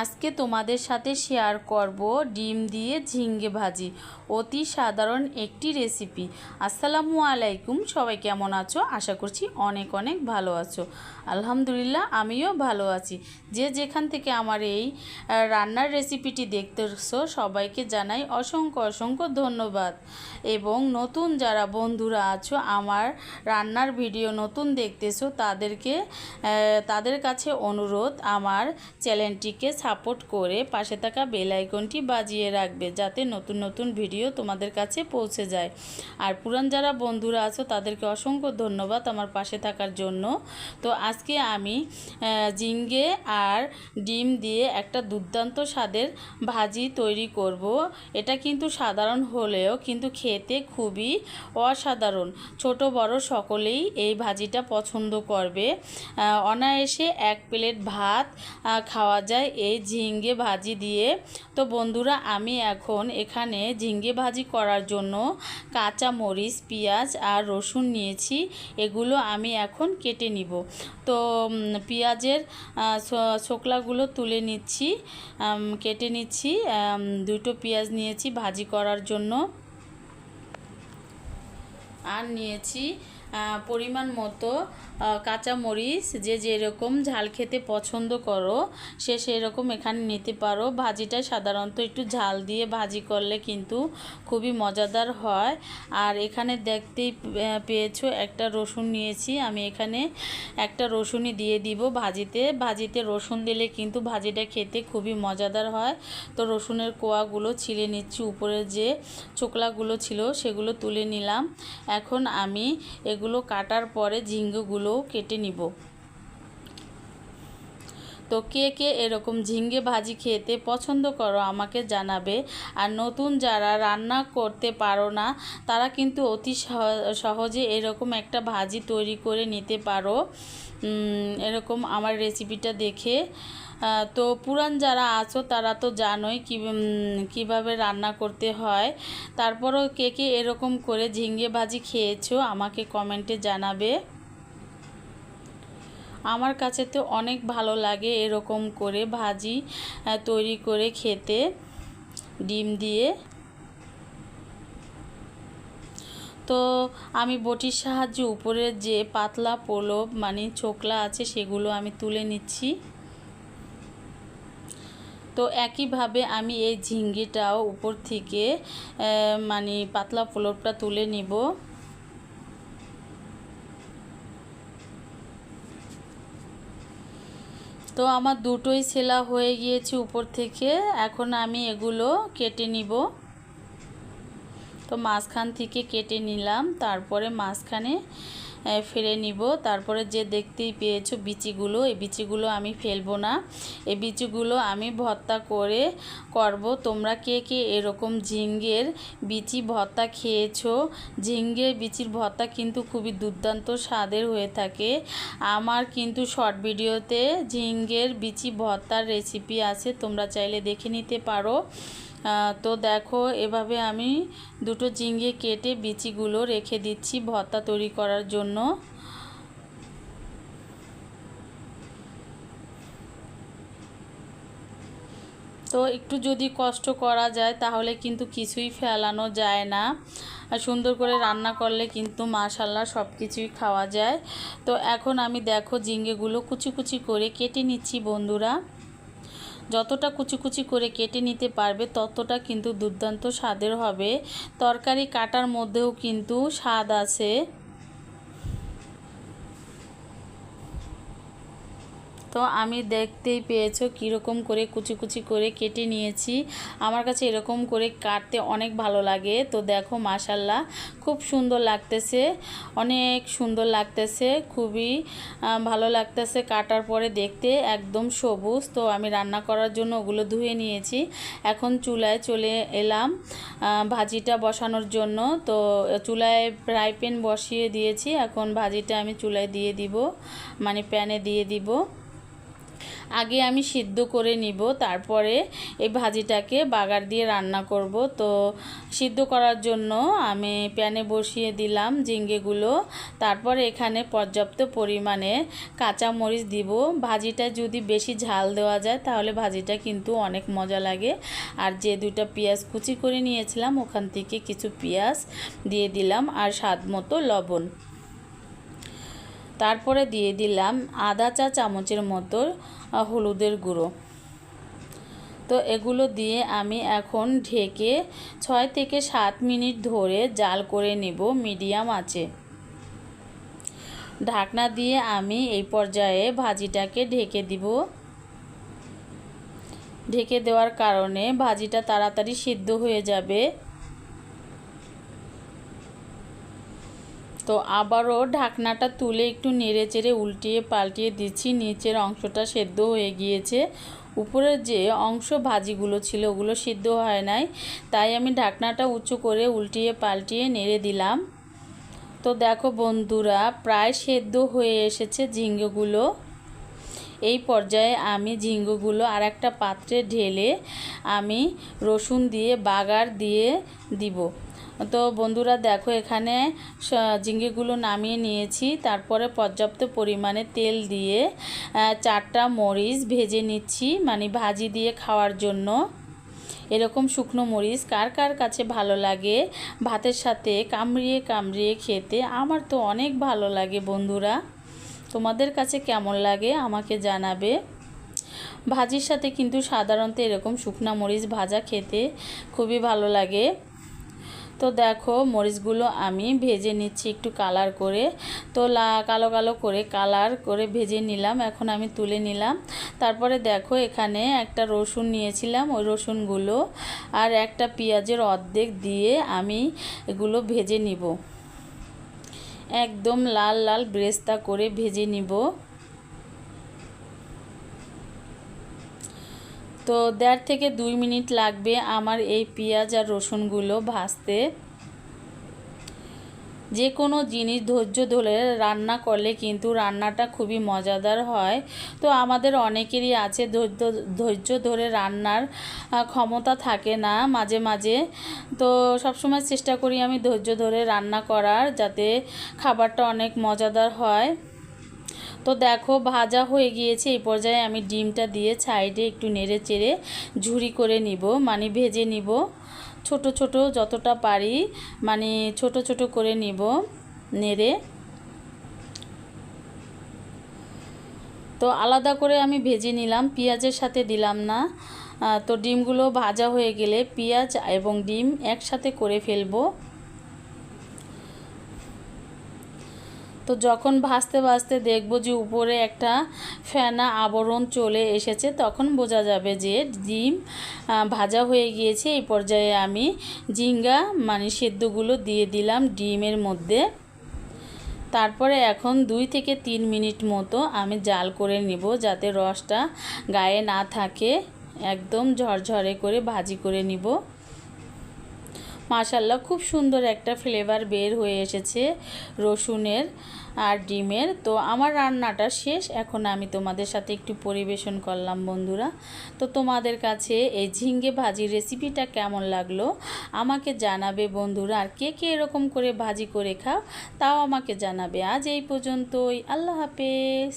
আজকে তোমাদের সাথে শেয়ার করব ডিম দিয়ে ঝিঙ্গে ভাজি। অতি সাধারণ একটি রেসিপি আসসালামু আলাইকুম, সবাই কেমন আছো? আশা করছি অনেক অনেক ভালো আছো। আলহামদুলিল্লাহ, আমিও ভালো আছি। যে যেখান থেকে আমার এই রান্নার রেসিপিটি দেখতেছো, সবাইকে জানাই অসংখ্য অসংখ্য ধন্যবাদ। এবং নতুন যারা বন্ধুরা আছো, আমার রান্নার ভিডিও নতুন দেখতেছো, তাদেরকে তাদের কাছে অনুরোধ, আমার চ্যানেলটিকে সাপোর্ট করে পাশে থাকা বেল আইকনটি বাজিয়ে রাখবে যাতে নতুন নতুন ভিডিও তোমাদের কাছে পৌঁছে যায়। আর পুরান যারা বন্ধুরা আছো, তাদেরকে অসংখ্য ধন্যবাদ আমার পাশে থাকার জন্য। তো আজকে আমি ঝিঙ্গে আর ডিম দিয়ে একটা দুর্দান্ত স্বাদের ভাজি তৈরি করব। এটা কিন্তু সাধারণ হলেও কিন্তু খেতে খুবই অসাধারণ। ছোট বড় সকলেই এই ভাজিটা পছন্দ করবে। অনায়াসে এক প্লেট ভাত খাওয়া যায় এই ঝিঙ্গে ভাজি দিয়ে। তো বন্ধুরা আমি এখন এখানে ঝিঙ্গে ভাজি করার জন্য কাঁচা মরিচ পেঁয়াজ আর রসুন নিয়েছি। এগুলো আমি এখন কেটে নিব। তো পেঁয়াজের আহ, ছোকলাগুলো তুলে নিচ্ছি। কেটে নিচ্ছি। দুটো পেঁয়াজ নিয়েছি ভাজি করার জন্য। আর নিয়েছি পরিমাণ মতো কাঁচা মরিচ যে যেরকম ঝাল খেতে পছন্দ করো, সে সেরকম এখানে নিতে পারো। ভাজিটা সাধারণত একটু ঝাল দিয়ে ভাজি করলে কিন্তু খুবই মজাদার হয়। আর এখানে দেখতেই পেয়েছ একটা রসুন নিয়েছি। আমি এখানে একটা রসুনই দিয়ে দিব ভাজিতে। ভাজিতে রসুন দিলে কিন্তু ভাজিটা খেতে খুবই মজাদার হয়। তো রসুনের কোয়াগুলো ছিলে নিচ্ছি। উপরে যে চোকলাগুলো ছিল সেগুলো তুলে নিলাম। এখন আমি এগুলো কাটার পরে ঝিঙ্গুগুলোও কেটে নিব। তো কে কে এরকম ঝিঙ্গে ভাজি খেতে পছন্দ করো আমাকে জানাবে। আর নতুন যারা রান্না করতে পারো না, তারা কিন্তু অতি সহজে এরকম একটা ভাজি তৈরি করে নিতে পারো। এরকম আমার রেসিপিটা দেখে। তো পুরান যারা আছো, তারা তো জানোই কীভাবে রান্না করতে হয়। তারপরও কে কে এরকম করে ঝিঙ্গে ভাজি খেয়েছো, আমাকে কমেন্টে জানাবে। আমার কাছে তো অনেক ভালো লাগে এরকম করে ভাজি তৈরি করে খেতে। ডিম দিয়ে। তো আমি বটির সাহায্যে উপরের যে পাতলা পলব মানে ছোকলা আছে, সেগুলো আমি তুলে নিচ্ছি। তো একইভাবে আমি এই ঝিঙ্গিটাও উপর থেকে মানে পাতলা পলবটা তুলে নিব। তো আমার দুটোই সেলা হয়ে গিয়েছে উপর থেকে। এখন আমি এগুলো কেটে নিব। তো মাঝখান থেকে কেটে নিলাম। তারপরে মাঝখানে ফেলে নিব। তারপরে যে দেখতেই পেয়েছ বিচিগুলো, এই বিচিগুলো আমি ফেলব না। এই বিচিগুলো আমি ভর্তা করে করব। তোমরা কে কে এরকম ঝিঙ্গের বিচি ভর্তা খেয়েছো? ঝিঙ্গের বিচির ভর্তা কিন্তু খুবই দুর্দান্ত স্বাদের হয়ে থাকে। আমার কিন্তু শর্ট ভিডিওতে ঝিঙ্গের বিচি ভর্তার রেসিপি আছে, তোমরা চাইলে দেখে নিতে পারো। তো দেখো, এভাবে আমি দুটো ঝিঙ্গে কেটে বিচিগুলো রেখে দিচ্ছি ভর্তা তৈরি করার জন্য। তো একটু যদি কষ্ট করা যায়, তাহলে কিন্তু কিছুই ফেলানো যায় না। সুন্দর করে রান্না করলে কিন্তু মাশাল্লাহ সব কিছুই খাওয়া যায়। তো এখন আমি দেখো ঝিঙ্গেগুলো কুচি কুচি করে কেটে নিচ্ছি বন্ধুরা। যতটা কুচি কুচি করে কেটে নিতে পারবে, ততটা কিন্তু দুর্দান্ত স্বাদের হবে। তরকারি কাটার মধ্যেও কিন্তু স্বাদ আছে। তো আমি দেখতেই পেয়েছ কীরকম করে কুচি কুচি করে কেটে নিয়েছি। আমার কাছে এরকম করে কাটতে অনেক ভালো লাগে। তো দেখো, মাশাল্লাহ, খুব সুন্দর লাগতেছে, অনেক সুন্দর লাগতেছে, খুবই ভালো লাগতেছে কাটার পরে দেখতে, একদম সবুজ। তো আমি রান্না করার জন্য ওগুলো ধুয়ে নিয়েছি। এখন চুলায় চলে এলাম ভাজিটা বসানোর জন্য। তো চুলায় ফ্রাই প্যান বসিয়ে দিয়েছি। এখন ভাজিটা আমি চুলায় দিয়ে দিব মানে প্যানে দিয়ে দিব। আগে আমি সিদ্ধ করে নিব, তারপরে এই ভাজিটাকে বাগার দিয়ে রান্না করব। তো সিদ্ধ করার জন্য আমি প্যানে বসিয়ে দিলাম ঝিঙ্গেগুলো। তারপরে এখানে পর্যাপ্ত পরিমাণে কাঁচা মরিচ দিব। ভাজিটা যদি বেশি ঝাল দেওয়া যায়, তাহলে ভাজিটা কিন্তু অনেক মজা লাগে। আর যে দুটো পেঁয়াজ কুচি করে নিয়েছিলাম, ওখান থেকে কিছু পেঁয়াজ দিয়ে দিলাম আর স্বাদ মতো লবণ। তারপরে দিয়ে দিলাম আধা চা চামচের মতো হলুদের গুঁড়ো। তো এগুলো দিয়ে আমি এখন ঢেকে ছয় থেকে সাত মিনিট ধরে জাল করে নেব মিডিয়াম আছে ঢাকনা দিয়ে আমি এই পর্যায়ে ভাজিটাকে ঢেকে দিব। ঢেকে দেওয়ার কারণে ভাজিটা তাড়াতাড়ি সিদ্ধ হয়ে যাবে। তো আবারও ঢাকনাটা তুলে একটু নেড়ে চেড়ে উল্টিয়ে পাল্টিয়ে দিচ্ছি। নিচের অংশটা সেদ্ধ হয়ে গিয়েছে। উপরের যে অংশ ভাজিগুলো ছিল ওগুলো সিদ্ধ হয় নাই, তাই আমি ঢাকনাটা উঁচু করে উল্টিয়ে পাল্টিয়ে নেড়ে দিলাম। তো দেখো বন্ধুরা, প্রায় সেদ্ধ হয়ে এসেছে ঝিঙ্গেগুলো। এই পর্যায়ে আমি ঝিঙ্গগুলো আর একটা পাত্রে ঢেলে আমি রসুন দিয়ে, বাগার দিয়ে দিব। তো বন্ধুরা দেখো এখানে ঝিঙ্গেগুলো নামিয়ে নিয়েছি। তারপরে পর্যাপ্ত পরিমাণে তেল দিয়ে চারটা মরিচ ভেজে নিচ্ছি মানে ভাজি দিয়ে খাওয়ার জন্য। এরকম শুকনো মরিচ কার কার কাছে ভালো লাগে, ভাতের সাথে কামড়িয়ে কামড়িয়ে খেতে আমার তো অনেক ভালো লাগে বন্ধুরা। তোমাদের কাছে কেমন লাগে আমাকে জানাবে। ভাজির সাথে কিন্তু সাধারণত এরকম শুকনা মরিচ ভাজা খেতে খুবই ভালো লাগে। তো দেখো মরিচগুলো আমি ভেজে নিচ্ছি একটু কালার করে। তো কালো কালো করে কালার করে ভেজে নিলাম, এখন আমি তুলে নিলাম। তারপরে দেখো এখানে একটা রসুন নিয়েছিলাম, ওই রসুনগুলো আর একটা পেঁয়াজের অর্ধেক দিয়ে আমি এগুলো ভেজে নিব। একদম লাল লাল ব্রেস্তা করে ভেজে নিব। তো দেড় থেকে দুই মিনিট লাগবে আমার এই পেঁয়াজ আর রসুনগুলো ভাজতে। যে কোনো জিনিস ধৈর্য ধরে রান্না করলে কিন্তু রান্নাটা খুবই মজাদার হয়। তো আমাদের অনেকেরই আছে ধৈর্য ধৈর্য ধরে রান্নার ক্ষমতা থাকে না মাঝে মাঝে। তো সবসময় চেষ্টা করি আমি ধৈর্য ধরে রান্না করার যাতে খাবারটা অনেক মজাদার হয়। তো দেখো, ভাজা হয়ে গিয়েছে। এই পর্যায়ে আমি ডিমটা দিয়ে সাইডে একটু নেড়ে চেড়ে ঝুরি করে নিব মানে ভেজে নিব। ছোট ছোট যতটা পারি মানে ছোট ছোট করে নিব নেড়ে। তো আলাদা করে আমি ভেজে নিলাম, পেঁয়াজের সাথে দিলাম না। তো ডিমগুলো ভাজা হয়ে গেলে পেঁয়াজ এবং ডিম একসাথে করে ফেলব। তো যখন ভাজতে ভাজতে দেখব যে উপরে একটা ফেনা আবরণ চলে এসেছে, তখন বোঝা যাবে যে ডিম ভাজা হয়ে গিয়েছে। এই পর্যায়ে আমি ঝিঙ্গা মানে সেদ্ধগুলো দিয়ে দিলাম ডিমের মধ্যে। তারপরে এখন দুই থেকে তিন মিনিট মতো আমি জাল করে নিব যাতে রসটা গায়ে না থাকে। একদম ঝরঝরে করে ভাজি করে নিব। মাশাল্লাহ খুব সুন্দর একটা ফ্লেভার বের হয়ে এসেছে রসুনের আর ডিমের। তো আমার রান্নাটা শেষ, এখন আমি তোমাদের সাথে একটু পরিবেশন করলাম বন্ধুরা। তো তোমাদের কাছে এই ঝিঙ্গে ভাজির রেসিপিটা কেমন লাগল আমাকে জানাবে বন্ধুরা, আর কে কে এরকম করে ভাজি করে খাও তাও আমাকে জানাবে। আজ এই পর্যন্তই, আল্লাহ হাফেজ।